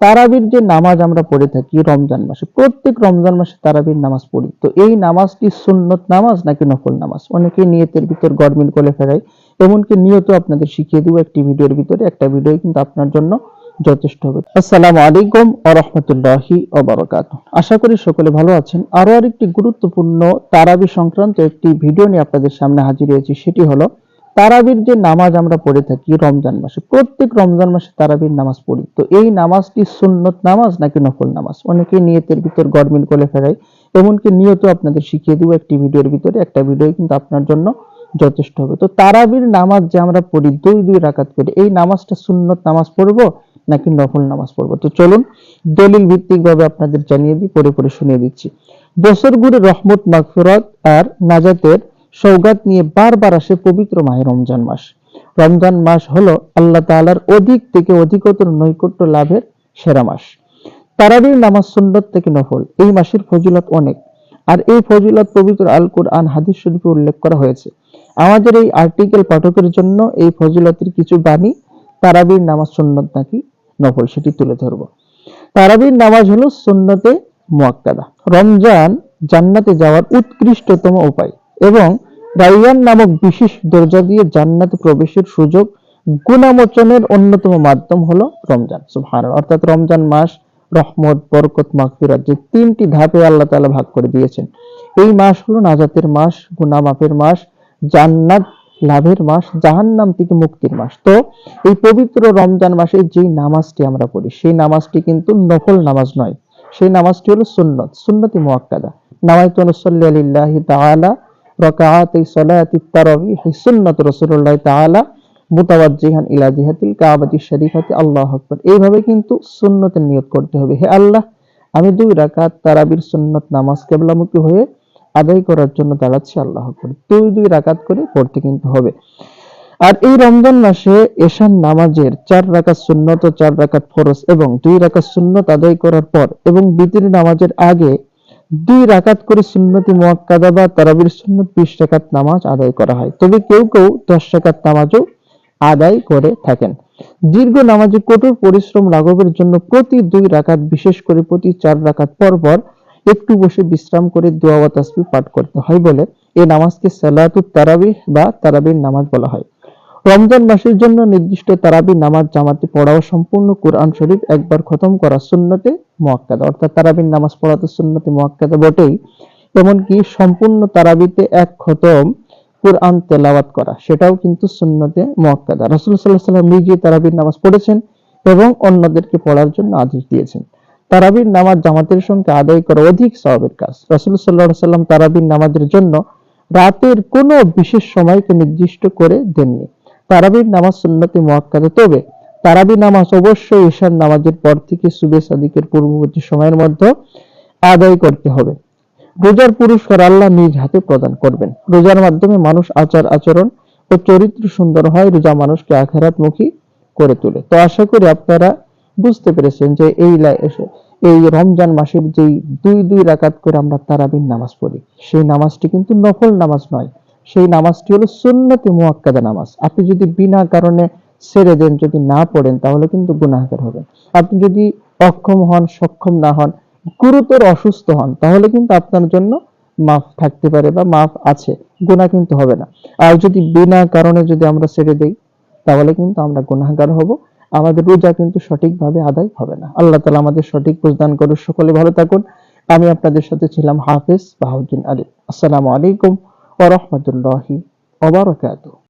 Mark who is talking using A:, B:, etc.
A: তারাবির যে নামাজ আমরা পড়ে থাকি রমজান মাসে, প্রত্যেক রমজান মাসে তারাবির নামাজ পড়ি। তো এই নামাজটি সুন্নত নামাজ নাকি নফল নামাজ? অনেকে নিয়তের ভিতর গরমিল করে ফেরায়। এমনকি নিয়ত আপনাদের শিখিয়ে দেবো একটি ভিডিওর ভিতরে। একটা ভিডিও কিন্তু আপনার জন্য যথেষ্ট হবে। আসসালামু আলাইকুম ও রহমতুল্লাহি আশা করি সকলে ভালো আছেন। আরও আরেকটি গুরুত্বপূর্ণ তারাবি সংক্রান্ত একটি ভিডিও নিয়ে আপনাদের সামনে হাজির হয়েছি। সেটি হলো তারাবির যে নামাজ আমরা পড়ে থাকি রমজান মাসে, প্রত্যেক রমজান মাসে তারাবির নামাজ পড়ি। তো এই নামাজটি সুন্নত নামাজ নাকি নফল নামাজ? অনেকে নিয়তের ভিতর গরমিল করে ফেরায় এমনকি নিয়ত আপনাদের শিখিয়ে দিব একটি ভিডিওর ভিতরে, একটা ভিডিও কিন্তু আপনার জন্য যথেষ্ট হবে। তো তারাবির নামাজ যে আমরা পড়ি, দুই দুই রাকাত করে এই নামাজটা সুন্নত নামাজ পড়ব নাকি নফল নামাজ পড়ব? তো চলুন দলিল ভিত্তিক ভাবে আপনাদের জানিয়ে দিই পরে পরে শুনিয়ে দিচ্ছি। বছর ঘুরে রহমত মাগফিরাত আর নাজাতের সৌগাত নিয়ে বারবার আসে পবিত্র মাহে রমজান মাস। রমজান মাস হলো আল্লাহ তাআলার অধিক থেকে অধিকতর নৈকট্য লাভের সেরা মাস। তারাবির নামাজ সুন্নত থেকে নফল। এই মাসের ফজিলত অনেক। আর এই ফজিলত পবিত্র আল কুরআন হাদিস শরীফে উল্লেখ করা হয়েছে। আমাদের এই আর্টিকেল পাঠকের জন্য এই ফজিলতের কিছু বাণী তারাবির নামাজ সুন্নত নাকি নফল সেটি তুলে ধরব। তারাবির নামাজ হলো সুন্নতে মোয়াক্কাদা। রমজান জান্নাতে যাওয়ার উৎকৃষ্টতম উপায়। এবং রাইয়ান নামক বিশেষ দরজা দিয়ে জান্নাতে প্রবেশের সুযোগ গুণামোচনের অন্যতম মাধ্যম হলো রমজান, সুবহানাল্লাহ। অর্থাৎ রমজান মাস, রহমত, বরকত, মাগফিরাত যে তিনটি ধাপে আল্লাহ তাআলা ভাগ করে দিয়েছেন। এই মাস হলো নাজাতের মাস গুনাহ মাস, জান্নাত লাভের মাস, জাহান্নাম থেকে মুক্তির মাস। তো এই পবিত্র রমজান মাসে যে নামাজটি আমরা পড়ি, সেই নামাজটি কিন্তু নফল নামাজ নয়। সেই নামাজটি হলো সুন্নত, সুন্নতি মুয়াক্কাদা। নামাইতু নুসাল্লি আলিল্লাহি তাআলা রাকাআতি সালাতি তারাবিহ সুন্নাত রাসূলুল্লাহ তাআলা মুতাওয়াজ্জিহান ইলা জিহাতিল কাবাতি শরীফাতি। আল্লাহু আকবার। এইভাবে কিন্তু সুন্নতের নিয়ত করতে হবে। হে আল্লাহ, আমি দুই রাকাত তারাবির সুন্নত নামাজ কেবলামুখী হয়ে আদায় করার জন্য দাঁড়াচ্ছি। আল্লাহ আকবার। দুই দুই রাকাত করে পড়তে কিন্তু হবে। আর এই রমজান মাসে এশান নামাজের চার রাকাত সুন্নত চার রাকাত ফরজ এবং দুই রাকাত সুন্নত আদায় করার পর এবং বিতির নামাজের আগে দুই রাকাত করে সুন্নতি মুয়াক্কাদা বা তারাবির সুন্নত বিশ রাকাত নামাজ আদায় করা হয়। তবে কেউ কেউ দশ রাকাত নামাজও আদায় করে থাকেন। দীর্ঘ নামাজে কঠোর পরিশ্রম লাঘবের জন্য প্রতি দুই রাকাত, বিশেষ করে প্রতি চার রাকাত পর পর একটু বসে বিশ্রাম করে দোয়া ও তাসবিহ পাঠ করতে হয় বলে এই নামাজকে সালাতুত তারাবিহ বা তারাবির নামাজ বলা হয়। রমজান মাসের জন্য নির্দিষ্ট তারাবি নামাজ জামাতে পড়াও সম্পূর্ণ কোরআন শরীফ একবার খতম করা সুন্নতে মুয়াক্কাদা। অর্থাৎ তারাবির নামাজ পড়া তো সুন্নতে মুয়াক্কাদা বটেই। এমনকি সম্পূর্ণ তারাবিতে এক খতম কোরআন তেলাওয়াত করা, সেটাও কিন্তু সুন্নতে মুয়াক্কাদা। রাসূল সাল্লাহ সাল্লাম নিজে তারাবির নামাজ পড়েছেন এবং অন্যদেরকে পড়ার জন্য আদেশ দিয়েছেন। তারাবির নামাজ জামাতের সঙ্গে আদায় করা অধিক স্বভাবের কাজ। রাসূল আলাইহি সাল্লাম তারাবির নামাজের জন্য রাতের কোনো বিশেষ সময়কে নির্দিষ্ট করে দেননি। তারাবির নামাজ সুন্নতি মুয়াক্কাদা তবে তারাবি নামাজ অবশ্যই ঈশার নামাজের পর থেকে সুবে সাদিকের পূর্ববর্তী সময়ের মধ্যে আদায় করতে হবে। রোজার পুরস্কার আল্লাহ নিজ হাতে প্রদান করবেন। রোজার মাধ্যমে মানুষ আচার আচরণ ও চরিত্র সুন্দর হয়, রোজা মানুষকে আখেরাতমুখী করে তোলে। তো আশা করি আপনারা বুঝতে পেরেছেন যে এই এই রমজান মাসের যেই দুই দুই রাকাত করে আমরা তারাবির নামাজ পড়ি, সেই নামাজটি কিন্তু নফল নামাজ নয়। সেই নামাজটি হলো সুন্নতি মুয়াক্কাদা নামাজ। আপনি যদি বিনা কারণে ছেড়ে দেন, যদি না পড়েন, তাহলে কিন্তু গুনাহগার হবেন। আপনি যদি অক্ষম হন, সক্ষম না হন, গুরুতর অসুস্থ হন, তাহলে কিন্তু আপনার জন্য মাফ থাকতে পারে বা মাফ আছে, গুনাহ কিন্তু হবে না। আর যদি বিনা কারণে যদি আমরা ছেড়ে দেই, তাহলে কিন্তু আমরা গুনাহগার হব। আমাদের রোজা কিন্তু সঠিকভাবে আদায় হবে না। আল্লাহ তালা আমাদের সঠিক বুঝদান করুন সকলে ভালো থাকুন। আমি আপনাদের সাথে ছিলাম হাফিজ বাহাউদ্দিন আলী। আসসালামু আলাইকুম। ورحمة الله وبركاته.